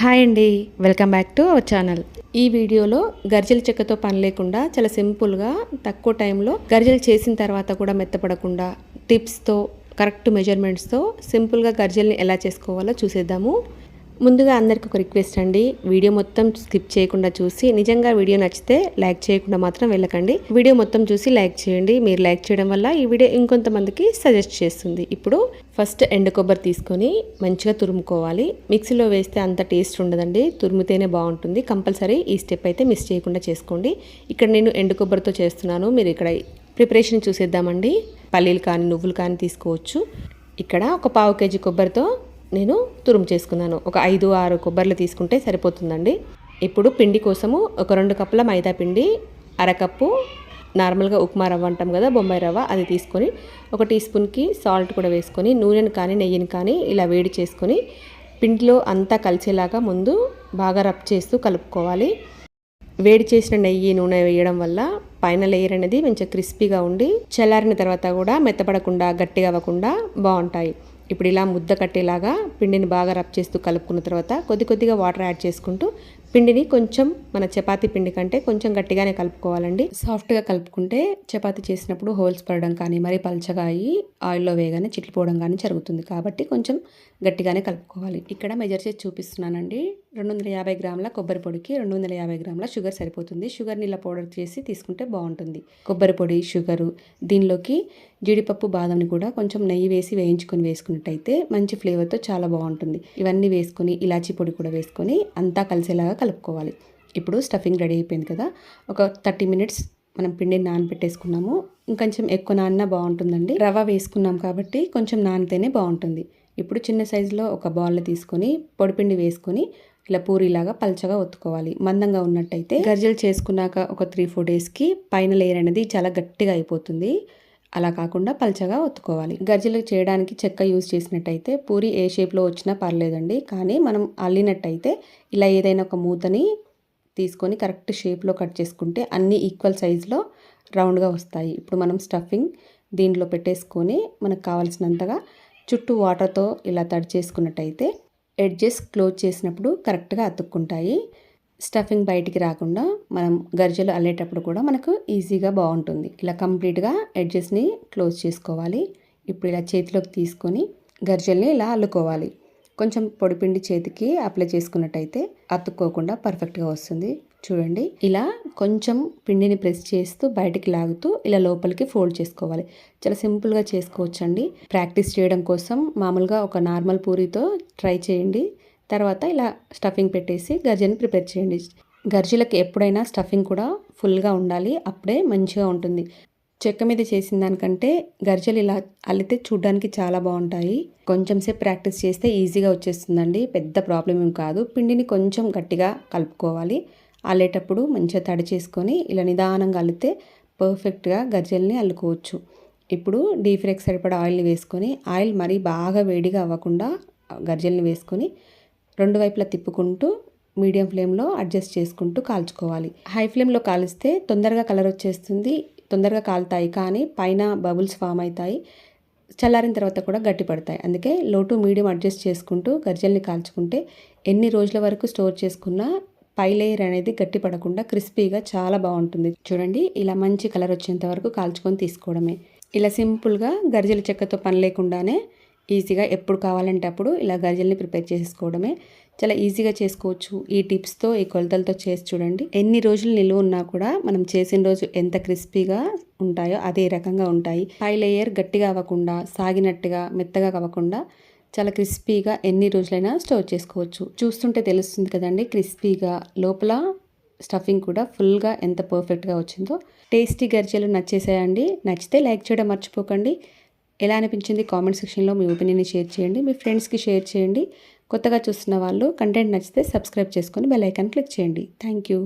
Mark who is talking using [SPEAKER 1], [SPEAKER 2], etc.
[SPEAKER 1] Hi అండి welcome back to our channel. ఈ వీడియోలో గర్జలు చెక్కతో పని లేకుండా చాలా సింపుల్గా తక్కువ టైంలో గర్జలు చేసిన తర్వాత కూడా మెత్తపడకుండా టిప్స్తో కరెక్ట్ మెజర్మెంట్స్తో సింపుల్గా గర్జల్ని ఎలా చేసుకోవాలో చూసేద్దాము. ముందుగా అందరికి ఒక రిక్వెస్ట్ అండి. వీడియో మొత్తం స్కిప్ చేయకుండా చూసి నిజంగా వీడియో నచ్చితే లైక్ చేయకుండా మాత్రం వెళ్ళకండి. వీడియో మొత్తం చూసి లైక్ చేయండి. మీరు లైక్ చేయడం వల్ల ఈ వీడియో ఇంకొంతమందికి సజెస్ట్ చేస్తుంది. ఇప్పుడు ఫస్ట్ ఎండు కొబ్బరి తీసుకొని మంచిగా తురుముకోవాలి. మిక్సీలో వేస్తే అంత టేస్ట్ ఉండదండి. తురుముతేనే బాగుంటుంది. కంపల్సరీ ఈ స్టెప్ అయితే మిస్ చేయకుండా చేసుకోండి. ఇక్కడ నేను ఎండు కొబ్బరితో చేస్తున్నాను. మీరు ఇక్కడ ప్రిపరేషన్ చూసేద్దామండి. పల్లీలు కానీ నువ్వులు కానీ తీసుకోవచ్చు. ఇక్కడ ఒక పావు కేజీ కొబ్బరితో నేను తురుము చేసుకున్నాను. ఒక ఐదు ఆరు కొబ్బరిలు తీసుకుంటే సరిపోతుందండి. ఇప్పుడు పిండి కోసము ఒక రెండు కప్పుల మైదా పిండి అరకప్పు నార్మల్గా ఉప్మా రవ్వ అంటాం కదా బొంబాయి రవ్వ అది తీసుకొని ఒక టీ స్పూన్కి సాల్ట్ కూడా వేసుకొని నూనెను కానీ నెయ్యిని కానీ ఇలా వేడి చేసుకొని పిండిలో అంతా కలిసేలాగా ముందు బాగా రబ్ చేస్తూ కలుపుకోవాలి. వేడి చేసిన నెయ్యి నూనె వేయడం వల్ల పైన లేయర్ అనేది మంచిగా క్రిస్పీగా ఉండి చల్లారిన తర్వాత కూడా మెత్తపడకుండా గట్టిగా అవ్వకుండా బాగుంటాయి. ఇప్పుడు ఇలా ముద్ద కట్టేలాగా పిండిని బాగా రబ్ చేస్తూ కలుపుకున్న తర్వాత కొద్ది కొద్దిగా వాటర్ యాడ్ చేసుకుంటూ పిండిని కొంచెం మన చపాతీ పిండి కంటే కొంచెం గట్టిగానే కలుపుకోవాలండి. సాఫ్ట్గా కలుపుకుంటే చపాతీ చేసినప్పుడు హోల్స్ పడడం కానీ మరీ పల్చగా అయ్యి ఆయిల్లో వేయగానే చిట్లిపోవడం కానీ జరుగుతుంది. కాబట్టి కొంచెం గట్టిగానే కలుపుకోవాలి. ఇక్కడ మెజర్ చేసి చూపిస్తున్నానండి. రెండు వందల యాభై గ్రాముల కొబ్బరి పొడికి రెండు వందల యాభై గ్రాముల షుగర్ సరిపోతుంది. షుగర్ని నీళ్ళ పౌడర్ చేసి తీసుకుంటే బాగుంటుంది. కొబ్బరి పొడి షుగరు దీనిలోకి జీడిపప్పు బాదంని కూడా కొంచెం నెయ్యి వేసి వేయించుకొని వేసుకున్నట్టయితే మంచి ఫ్లేవర్తో చాలా బాగుంటుంది. ఇవన్నీ వేసుకొని ఇలాచీ పొడి కూడా వేసుకొని అంతా కలిసేలాగా కలుపుకోవాలి. ఇప్పుడు స్టఫింగ్ రెడీ అయిపోయింది కదా. ఒక థర్టీ మినిట్స్ మనం పిండిని నానబెట్టేసుకున్నాము. ఇంకొంచెం ఎక్కువ నానినా బాగుంటుందండి. రవ వేసుకున్నాం కాబట్టి కొంచెం నానితేనే బాగుంటుంది. ఇప్పుడు చిన్న సైజులో ఒక బాల్ తీసుకొని పొడిపిండి వేసుకొని ఇలా పూరిలాగా పల్చగా ఒత్తుకోవాలి. మందంగా ఉన్నట్టయితే గర్జలు చేసుకున్నాక ఒక త్రీ ఫోర్ డేస్కి పైన లేయర్ అనేది చాలా గట్టిగా అయిపోతుంది. అలా కాకుండా పల్చగా ఒత్తుకోవాలి. గజ్జలు చేయడానికి చెక్క యూజ్ చేసినట్టయితే పూరి ఏ షేప్లో వచ్చినా పర్లేదండి. కానీ మనం అల్లినట్టయితే ఇలా ఏదైనా ఒక మూతని తీసుకొని కరెక్ట్ షేప్లో కట్ చేసుకుంటే అన్ని ఈక్వల్ సైజులో రౌండ్గా వస్తాయి. ఇప్పుడు మనం స్టఫింగ్ దీంట్లో పెట్టేసుకొని మనకు కావాల్సినంతగా చుట్టూ వాటర్తో ఇలా తడి చేసుకున్నట్టయితే ఎడ్జెస్ క్లోజ్ చేసినప్పుడు కరెక్ట్గా అతుక్కుంటాయి. స్టఫింగ్ బయటికి రాకుండా మనం గరిజలు అల్లేటప్పుడు కూడా మనకు ఈజీగా బాగుంటుంది. ఇలా కంప్లీట్గా ఎడ్జెస్ని క్లోజ్ చేసుకోవాలి. ఇప్పుడు ఇలా చేతిలోకి తీసుకొని గరిజల్ని ఇలా అల్లుకోవాలి. కొంచెం పొడిపిండి చేతికి అప్లై చేసుకున్నట్టయితే అతుక్కోకుండా పర్ఫెక్ట్గా వస్తుంది. చూడండి. ఇలా కొంచెం పిండిని ప్రెస్ చేస్తూ బయటికి లాగుతూ ఇలా లోపలికి ఫోల్డ్ చేసుకోవాలి. చాలా సింపుల్గా చేసుకోవచ్చండి. ప్రాక్టీస్ చేయడం కోసం మామూలుగా ఒక నార్మల్ పూరితో ట్రై చేయండి. తర్వాత ఇలా స్టఫింగ్ పెట్టేసి గర్జని ప్రిపేర్ చేయండి. గర్జీలకు ఎప్పుడైనా స్టఫింగ్ కూడా ఫుల్గా ఉండాలి అప్పుడే మంచిగా ఉంటుంది. చెక్క మీద చేసిన దానికంటే గర్జలు ఇలా అల్లితే చూడడానికి చాలా బాగుంటాయి. కొంచెం సేపు ప్రాక్టీస్ చేస్తే ఈజీగా వచ్చేస్తుందండి పెద్ద ప్రాబ్లం ఏం కాదు. పిండిని కొంచెం గట్టిగా కలుపుకోవాలి. అల్లేటప్పుడు మంచిగా తడి చేసుకొని ఇలా నిదానంగా అల్లితే పర్ఫెక్ట్గా గర్జల్ని అల్లుకోవచ్చు. ఇప్పుడు డీప్ ఫ్రైకి సరిపడా ఆయిల్ని వేసుకొని ఆయిల్ మరీ బాగా వేడిగా అవ్వకుండా గర్జల్ని వేసుకొని రెండు వైపులా తిప్పుకుంటూ మీడియం ఫ్లేమ్లో అడ్జస్ట్ చేసుకుంటూ కాల్చుకోవాలి. హై ఫ్లేమ్లో కాలిస్తే తొందరగా కలర్ వచ్చేస్తుంది. తొందరగా కాలుతాయి కానీ పైన బబుల్స్ ఫామ్ అవుతాయి. చల్లారిన తర్వాత కూడా గట్టి పడతాయి. అందుకే లో టు మీడియం అడ్జస్ట్ చేసుకుంటూ గర్జల్ని కాల్చుకుంటే ఎన్ని రోజుల వరకు స్టోర్ చేసుకున్నా పై లేయర్ అనేది గట్టి పడకుండా క్రిస్పీగా చాలా బాగుంటుంది. చూడండి ఇలా మంచి కలర్ వచ్చేంత వరకు కాల్చుకొని తీసుకోవడమే. ఇలా సింపుల్గా గర్జల చెక్కతో పని లేకుండానే ఈజీగా ఎప్పుడు కావాలంటే అప్పుడు ఇలా గర్జల్ని ప్రిపేర్ చేసుకోవడమే. చాలా ఈజీగా చేసుకోవచ్చు. ఈ టిప్స్తో ఈ కొలతలతో చేసి చూడండి. ఎన్ని రోజులు నిలువ ఉన్నా కూడా మనం చేసిన రోజు ఎంత క్రిస్పీగా ఉంటాయో అదే రకంగా ఉంటాయి. పై లేయర్ గట్టిగా అవ్వకుండా సాగినట్టుగా మెత్తగా అవ్వకుండా చాలా క్రిస్పీగా ఎన్ని రోజులైనా స్టోర్ చేసుకోవచ్చు. చూస్తుంటే తెలుస్తుంది కదండి క్రిస్పీగా లోపల స్టఫింగ్ కూడా ఫుల్గా ఎంత పర్ఫెక్ట్గా వచ్చిందో. టేస్టీ గర్జలు నచ్చేసాయండి. నచ్చితే లైక్ చేయడం మర్చిపోకండి. ఎలా అనిపించింది కామెంట్ సెక్షన్లో మీ ఒపీనియన్ని షేర్ చేయండి. మీ ఫ్రెండ్స్కి షేర్ చేయండి. కొత్తగా చూస్తున్న వాళ్ళు కంటెంట్ నచ్చితే సబ్స్క్రైబ్ చేసుకొని బెల్ ఐకాన్ క్లిక్ చేయండి. Thank you